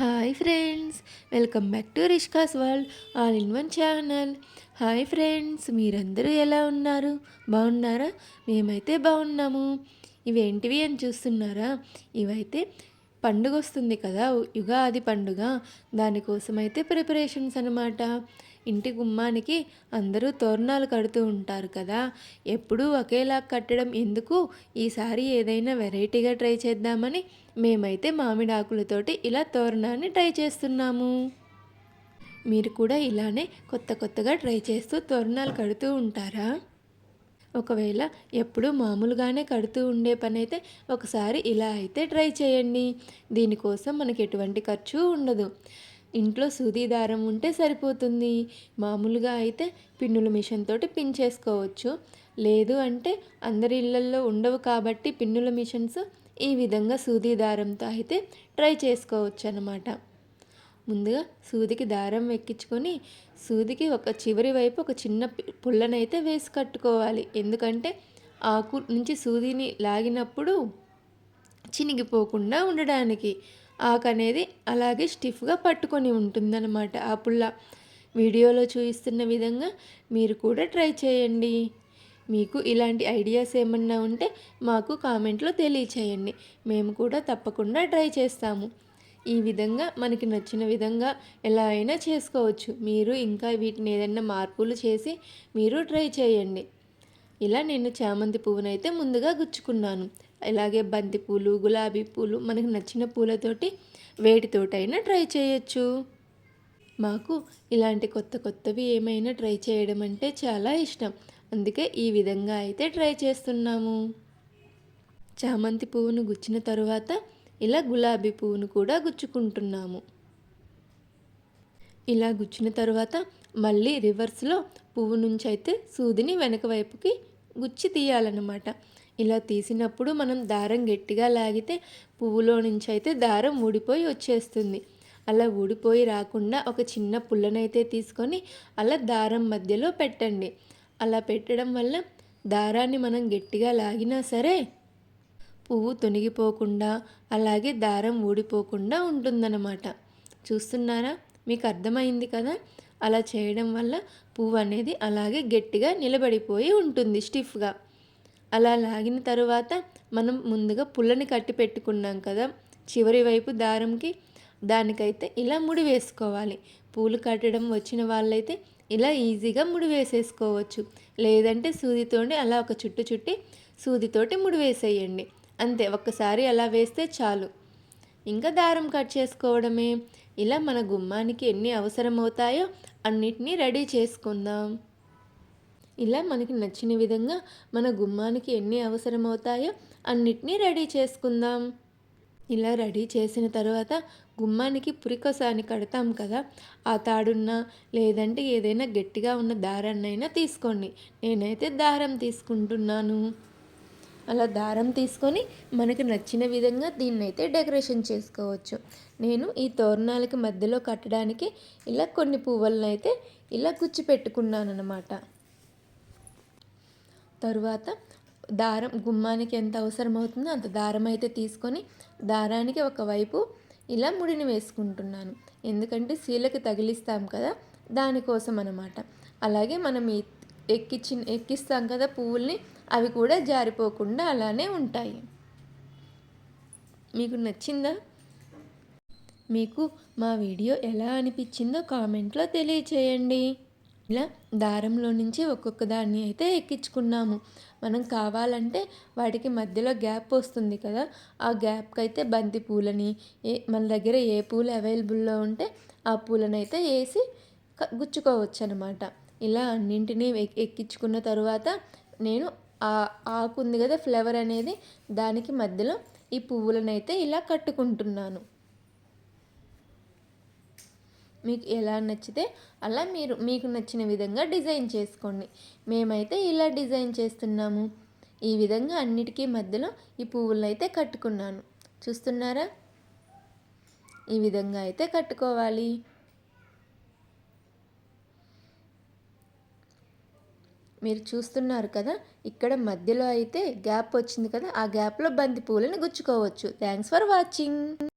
Hi friends welcome back to Rishka's world all in one channel hi friends మీరందరూ ఎలా ఉన్నారు? బాగున్నారా? మేమైతే బాగున్నాము. ఇవేంటివి అని చూస్తున్నారా? ఇవైతే పండుగ వస్తుంది కదా యుగాది పండుగ. దానికోసమైతే ప్రిపరేషన్స్ అనమాట ఇంటి గుమ్మానికి అందరూ తోరణాలు కడుతూ ఉంటారు కదా. ఎప్పుడూ ఒకేలా కట్టడం ఎందుకు? ఈసారి ఏదైనా వెరైటీగా ట్రై చేద్దామని మేమైతే మామిడి ఆకులతోటి ఇలా తోరణాన్ని ట్రై చేస్తున్నాము. మీరు కూడా ఇలానే కొత్త కొత్తగా ట్రై చేస్తూ తోరణాలు కడుతూ ఉంటారా? ఒకవేళ ఎప్పుడూ మామూలుగానే కడుతూ ఉండే పని అయితే ఒకసారి ఇలా అయితే ట్రై చేయండి. దీనికోసం మనకి ఎటువంటి ఖర్చు ఉండదు. ఇంట్లో సూది దారం ఉంటే సరిపోతుంది. మామూలుగా అయితే పిన్నుల మిషన్ తోటి పిన్ చేసుకోవచ్చు లేదు అంటే అందరి ఇళ్ళల్లో ఉండవు కాబట్టి పిన్నుల మిషన్స్ ఈ విధంగా సూది దారంతో అయితే ట్రై చేసుకోవచ్చు అనమాట ముందుగా సూదికి దారం ఎక్కించుకొని సూదికి ఒక చివరి వైపు ఒక చిన్న పుల్లనైతే వేసి కట్టుకోవాలి. ఎందుకంటే ఆకు నుంచి సూదిని లాగినప్పుడు చినిగిపోకుండా ఉండడానికి. ఆకు అనేది అలాగే స్టిఫ్గా పట్టుకొని ఉంటుందన్నమాట ఆ పుల్ల. వీడియోలో చూపిస్తున్న విధంగా మీరు కూడా ట్రై చేయండి. మీకు ఇలాంటి ఐడియాస్ ఏమన్నా ఉంటే మాకు కామెంట్లో తెలియచేయండి. మేము కూడా తప్పకుండా ట్రై చేస్తాము. ఈ విధంగా మనకి నచ్చిన విధంగా ఎలా అయినా చేసుకోవచ్చు. మీరు ఇంకా వీటిని ఏదైనా మార్పులు చేసి మీరు ట్రై చేయండి. ఇలా నేను చామంతి పువ్వునైతే ముందుగా గుచ్చుకున్నాను. ఇలాగే బంతి పూలు గులాబీ పూలు మనకు నచ్చిన పూలతోటి వేటితోటైనా ట్రై చేయొచ్చు. మాకు ఇలాంటి కొత్త కొత్తవి ఏమైనా ట్రై చేయడం అంటే చాలా ఇష్టం. అందుకే ఈ విధంగా అయితే ట్రై చేస్తున్నాము. చామంతి పువ్వును గుచ్చిన తరువాత ఇలా గులాబీ పువ్వును కూడా గుచ్చుకుంటున్నాము. ఇలా గుచ్చిన తర్వాత మళ్ళీ రివర్స్లో పువ్వు నుంచి అయితే సూదిని వెనక వైపుకి గుచ్చి తీయాలన్నమాట. ఇలా తీసినప్పుడు మనం దారం గట్టిగా లాగితే పువ్వులో నుంచి అయితే దారం ఊడిపోయి వచ్చేస్తుంది. అలా ఊడిపోయి రాకుండా ఒక చిన్న పుల్లనైతే తీసుకొని అలా దారం మధ్యలో పెట్టండి. అలా పెట్టడం వల్ల దారాన్ని మనం గట్టిగా లాగినా సరే పువ్వు తొనిగిపోకుండా అలాగే దారం ఊడిపోకుండా ఉంటుందన్నమాట. చూస్తున్నారా? మీకు అర్థమైంది కదా? అలా చేయడం వల్ల పువ్వు అనేది అలాగే గట్టిగా నిలబడిపోయి ఉంటుంది స్టిఫ్గా. అలా లాగిన తరువాత మనం ముందుగా పుల్లని కట్టి పెట్టుకున్నాం కదా చివరి వైపు దారంకి దానికైతే ఇలా ముడి వేసుకోవాలి. పూలు కట్టడం వచ్చిన వాళ్ళైతే ఇలా ఈజీగా ముడి వేసేసుకోవచ్చు. లేదంటే సూదితోటి అలా ఒక చుట్టు చుట్టి సూదితోటి ముడి వేసేయండి. అంతే ఒక్కసారి అలా వేస్తే చాలు. ఇంకా దారం కట్ చేసుకోవడమే. ఇలా మన గుమ్మానికి ఎన్ని అవసరం అవుతాయో అన్నిటినీ రెడీ చేసుకుందాం. ఇలా మనకి నచ్చిన విధంగా మన గుమ్మానికి ఎన్ని అవసరమవుతాయో అన్నిటినీ రెడీ చేసుకుందాం. ఇలా రెడీ చేసిన తర్వాత గుమ్మానికి పురికొసాని కడతాం కదా ఆ తాడున్న లేదంటే ఏదైనా గట్టిగా ఉన్న దారాన్నైనా తీసుకోండి. నేనైతే దారం తీసుకుంటున్నాను. అలా దారం తీసుకొని మనకు నచ్చిన విధంగా దీన్నైతే డెకరేషన్ చేసుకోవచ్చు. నేను ఈ తోరణాలకి మధ్యలో కట్టడానికి ఇలా కొన్ని పువ్వులను అయితే ఇలా గుచ్చి పెట్టుకున్నాను అనమాట తరువాత దారం గుమ్మానికి ఎంత అవసరమవుతుందో అంత దారం అయితే తీసుకొని దారానికి ఒకవైపు ఇలా ముడిని వేసుకుంటున్నాను. ఎందుకంటే శీలకి తగిలిస్తాం కదా దానికోసం అనమాట అలాగే మనం ఎక్కిచ్చిన ఎక్కిస్తాం కదా పువ్వుల్ని అవి కూడా జారిపోకుండా అలానే ఉంటాయి. మీకు నచ్చిందా? మీకు మా వీడియో ఎలా అనిపించిందో కామెంట్లో తెలియచేయండి. ఇలా దారంలో నుంచి ఒక్కొక్క దాన్ని అయితే ఎక్కించుకున్నాము. మనం కావాలంటే వాటికి మధ్యలో గ్యాప్ వస్తుంది కదా ఆ గ్యాప్కి అయితే బంతి పూలని ఏ మన దగ్గర ఏ పూలు అవైలబుల్లో ఉంటే ఆ పూలను అయితే వేసి గుచ్చుకోవచ్చు అనమాట ఇలా అన్నింటినీ ఎక్కించుకున్న తర్వాత నేను ఆ ఆకు ఉంది కదా ఫ్లవర్ అనేది దానికి మధ్యలో ఈ పువ్వులను అయితే ఇలా కట్టుకుంటున్నాను. మీకు ఎలా నచ్చితే అలా మీరు మీకు నచ్చిన విధంగా డిజైన్ చేసుకోండి. మేమైతే ఇలా డిజైన్ చేస్తున్నాము. ఈ విధంగా అన్నిటికీ మధ్యలో ఈ పువ్వులను అయితే కట్టుకున్నాను. చూస్తున్నారా? ఈ విధంగా అయితే కట్టుకోవాలి. మీరు చూస్తున్నారు కదా ఇక్కడ మధ్యలో అయితే గ్యాప్ వచ్చింది కదా ఆ గ్యాప్లో బంతి పువ్వులను గుచ్చుకోవచ్చు. Thanks for watching